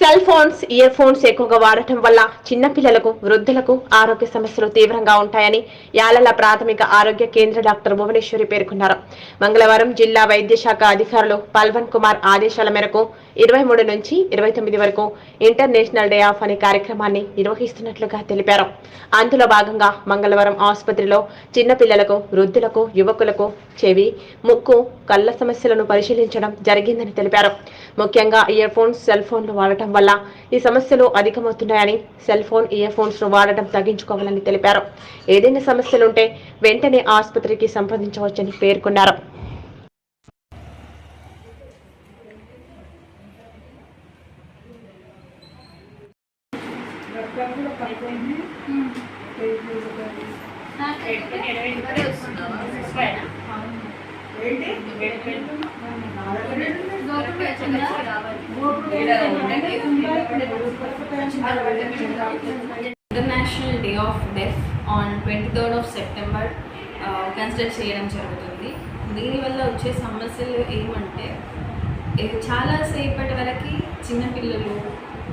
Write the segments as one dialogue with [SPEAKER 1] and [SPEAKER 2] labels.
[SPEAKER 1] Cell phones ear phones ఎక్కువగా వాడటం వల్ల చిన్నపిల్లలకు వృద్ధులకు ఆరోగ్య సమస్యలు తీవ్రంగా ఉంటాయని యాలల ప్రాథమిక ఆరోగ్య కేంద్ర డాక్టర్ భువనేశ్వరి పేర్కొన్నారు. మంగళవారం జిల్లా వైద్య శాఖ అధికారులు పల్వన్ కుమార్ ఆదేశాల మేరకు ఇరవై మూడు నుంచి ఇరవై తొమ్మిది వరకు ఇంటర్నేషనల్ డే ఆఫ్ అనే కార్యక్రమాన్ని నిర్వహిస్తున్నట్లుగా తెలిపారు. అందులో భాగంగా మంగళవారం ఆసుపత్రిలో చిన్నపిల్లలకు వృద్ధులకు యువకులకు చెవి ముక్కు కళ్ళ సమస్యలను పరిశీలించడం జరిగిందని తెలిపారు. ముఖ్యంగా ఇయర్ ఫోన్స్ సెల్ ఫోన్లు వాడటం వల్ల ఈ సమస్యలు అధికమవుతున్నాయని సెల్ ఫోన్ ఇయర్ ఫోన్స్ను వాడటం తగ్గించుకోవాలని తెలిపారు. ఏదైనా సమస్యలుంటే వెంటనే ఆసుపత్రికి సంప్రదించవచ్చని పేర్కొన్నారు.
[SPEAKER 2] International day of deaf on twenty third of September consider చేయడం జరుగుతుంది. దీనివల్ల వచ్చే సమస్యలు ఏమంటే చాలాసేపటి చాలా సేపటి వరకు చిన్నపిల్లలు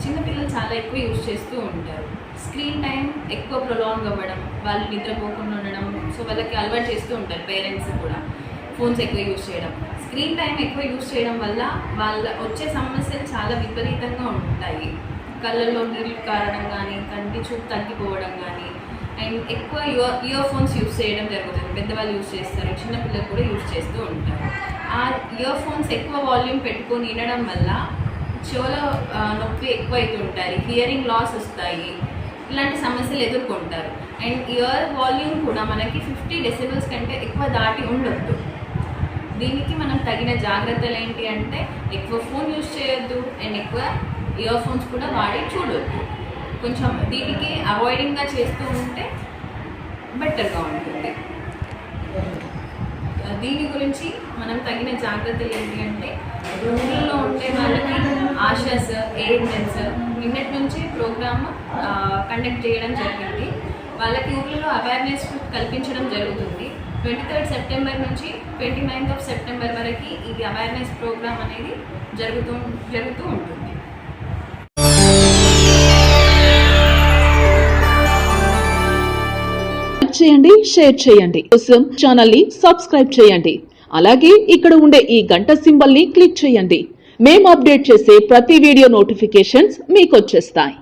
[SPEAKER 2] చిన్నపిల్లలు చాలా ఎక్కువ యూజ్ చేస్తూ ఉంటారు. స్క్రీన్ టైం ఎక్కువ ప్రొలాంగ్ అవ్వడం వాళ్ళు నిద్రపోకుండా ఉండడం సో వాళ్ళకి అలవాటు చేస్తూ ఉంటారు పేరెంట్స్ కూడా. ఫోన్స్ ఎక్కువ యూజ్ చేయడం. స్క్రీన్ టైం ఎక్కువ యూజ్ చేయడం వల్ల వాళ్ళ వచ్చే సమస్యలు చాలా విపరీతంగా ఉంటాయి. కళ్ళల్లో నీళ్ళు కారడం కానీ కంటి చూపు తగ్గిపోవడం కానీ అండ్ ఎక్కువ ఇయర్ ఇయర్ ఫోన్స్ యూజ్ చేయడం జరుగుతుంది. పెద్దవాళ్ళు యూజ్ చేస్తారు చిన్నపిల్లలు కూడా యూజ్ చేస్తూ ఉంటారు. ఆ ఇయర్ ఫోన్స్ ఎక్కువ వాల్యూమ్ పెట్టుకొని వినడం వల్ల చెవులో నొప్పి ఎక్కువ అవుతుంటాయి హియరింగ్ లాస్ వస్తాయి. ఇలాంటి సమస్యలు ఎదుర్కొంటారు. అండ్ ఇయర్ వాల్యూమ్ కూడా మనకి ఫిఫ్టీ డెసిబుల్స్ కంటే ఎక్కువ దాటి ఉండొద్దు. దీనికి మనం తగిన జాగ్రత్తలు ఏంటి అంటే ఎక్కువ ఫోన్ యూజ్ చేయొద్దు అండ్ ఎక్కువ ఇయర్ ఫోన్స్ కూడా వాడి చూడొద్దు. కొంచెం దీనికి అవాయిడింగ్గా చేస్తూ ఉంటే బెటర్గా ఉంటుంది. దీని గురించి మనం తగిన జాగ్రత్తలు ఏంటి అంటే రూరల్లో ఉండే వాళ్ళకి ఆశాస్ ఎయిడ్మెన్స్ నిన్నటి నుంచి ప్రోగ్రామ్ కండక్ట్ చేయడం జరిగింది. వాళ్ళకి ఊళ్ళలో అవేర్నెస్ కల్పించడం జరుగుతుంది. ట్వంటీ థర్డ్ సెప్టెంబర్ నుంచి ట్వంటీ నైన్త్ ఆఫ్ సెప్టెంబర్ వరకు ఇది అవేర్నెస్ ప్రోగ్రామ్ అనేది జరుగుతూ జరుగుతూ ఉంటుంది.
[SPEAKER 3] చేయండి షేర్ చేయండి. కోసం ఛానల్ని సబ్స్క్రైబ్ చేయండి. అలాగే ఇక్కడ ఉండే ఈ గంట సింబల్ని క్లిక్ చేయండి. మేము అప్డేట్ చేసే ప్రతి వీడియో నోటిఫికేషన్స్ మీకు వచ్చేస్తాయి.